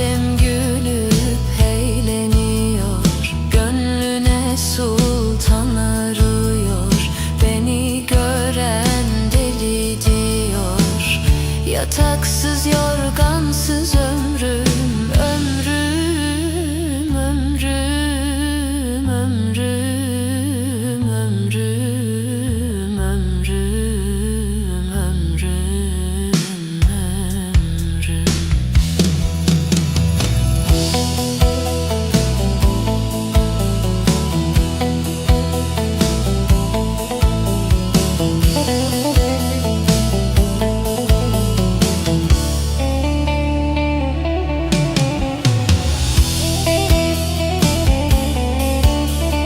Alem gülüp eğleniyor. Gönlüne sultan arıyor. Beni gören deli diyor. Yataksız yorgansız ölüyor